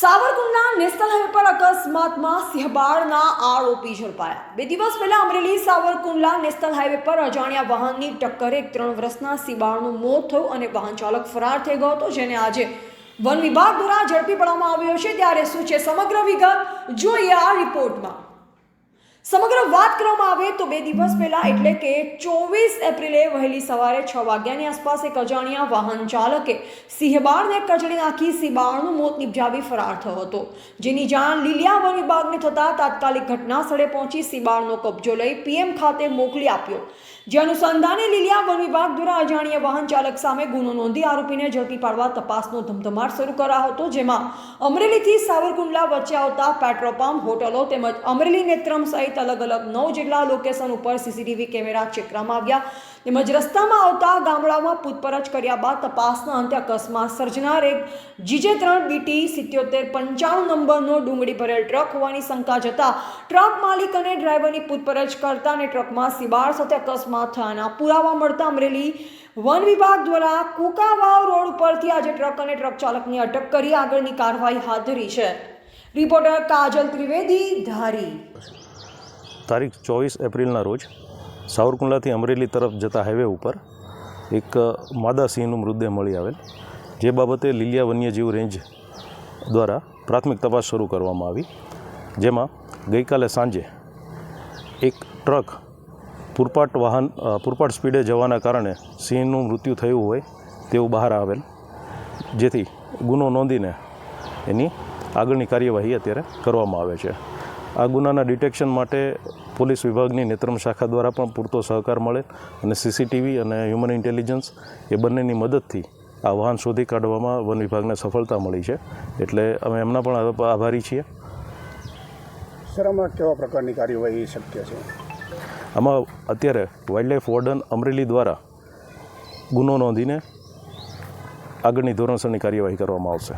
Savarkundla national highway પર અકસ્માતમાં સિંહબાળના આરોપી ઝડપાયા. બે દિવસ પહેલા અમરેલી સાવરકુંડલા નેશનલ હાઈવે પર અજાણ્યા વાહનની ટક્કરે એક ત્રણ વર્ષના સિંહબાળનું મોત થયું અને વાહન ચાલક ફરાર થઈ ગયો હતો, જેને આજે વન વિભાગ દ્વારા ઝડપી પાડવામાં આવ્યો છે. ત્યારે શું છે સમગ્ર વિગત? જોઈએ આ રિપોર્ટમાં. સમગ્ર વાત કરવામાં આવે તો બે દિવસ પહેલા એટલે કે ચોવીસ એપ્રિલે વહેલી સવારે છ વાગ્યાની આસપાસ એક અજાણ્યા વાહન ચાલકે સિંહબાળને કચડી નાખી સિંહબાળનું મોત નિપજાવી ફરાર થયો હતો. જેની જાણ લીલિયા વન વિભાગને થતાં તાત્કાલિક ઘટના સ્થળે પહોંચી સિંહબાળનો કબજો લઈ પીએમ ખાતે મોકલી આપ્યો. જે અનુસંધાને લીલિયા વન વિભાગ દ્વારા અજાણ્યા વાહન ચાલક સામે ગુનો નોંધી આરોપીને ઝડપી પાડવા તપાસનો ધમધમાટ શરૂ કરાયો હતો, જેમાં અમરેલીથી સાવરકુંડલા વચ્ચે આવતા પેટ્રોલ પંપ, હોટલો તેમજ અમરેલી નેત્રમ સહિત અલગ અલગ નવ જેટલા લોકેશન ઉપર સીસીટીવી કેમેરા ચેક આવ્યા. તેમજ રસ્તામાં આવતા ગામડાઓમાં પૂછપરછ કર્યા બાદ તપાસના અંતે અકસ્માત સર્જનાર એક જીજે ત્રણ બીટી સિત્યોતેર પંચાણું નંબરનો ડુંગળી ભરેલ ટ્રક હોવાની શંકા જતા ટ્રક માલિક અને ડ્રાઈવરની પૂછપરછ કરતા અને ટ્રકમાં સિબાર સાથે અકસ્માત થયાના પુરાવા મળતા અમરેલી વન વિભાગ દ્વારા કુકાવાવ રોડ ઉપરથી આજે ટ્રક અને ટ્રક ચાલકની અટક કરી આગળની કાર્યવાહી હાથ ધરી છે. રિપોર્ટર કાજલ ત્રિવેદી, ધારી. તારીખ ચોવીસ એપ્રિલના રોજ સાવરકુંડલાથી અમરેલી તરફ જતા હાઈવે ઉપર એક માદા સિંહનું મૃતદેહ મળી આવેલ. જે બાબતે લીલિયા વન્યજીવ રેન્જ દ્વારા પ્રાથમિક તપાસ શરૂ કરવામાં આવી. જેમાં ગઈકાલે સાંજે એક ટ્રક પૂરપાટ વાહન પૂરપાટ સ્પીડે જવાના કારણે સિંહનું મૃત્યુ થયું હોય તેવું બહાર આવેલ. જેથી ગુનો નોંધીને એની આગળની કાર્યવાહી અત્યારે કરવામાં આવે છે. આ ગુનાના ડિટેક્શન માટે પોલીસ વિભાગની નેત્રમ શાખા દ્વારા પણ પૂરતો સહકાર મળે અને સીસીટીવી અને હ્યુમન ઇન્ટેલિજન્સ એ બંનેની મદદથી આ વાહન શોધી કાઢવામાં વન વિભાગને સફળતા મળી છે. એટલે અમે એમના પણ આભારી છીએ. સર આમાં કેવા પ્રકારની કાર્યવાહી શક્ય છે? આમાં અત્યારે વાઇલ્ડલાઇફ વોર્ડન અમરેલી દ્વારા ગુનો નોંધીને આગળની ધોરણસરની કાર્યવાહી કરવામાં આવશે.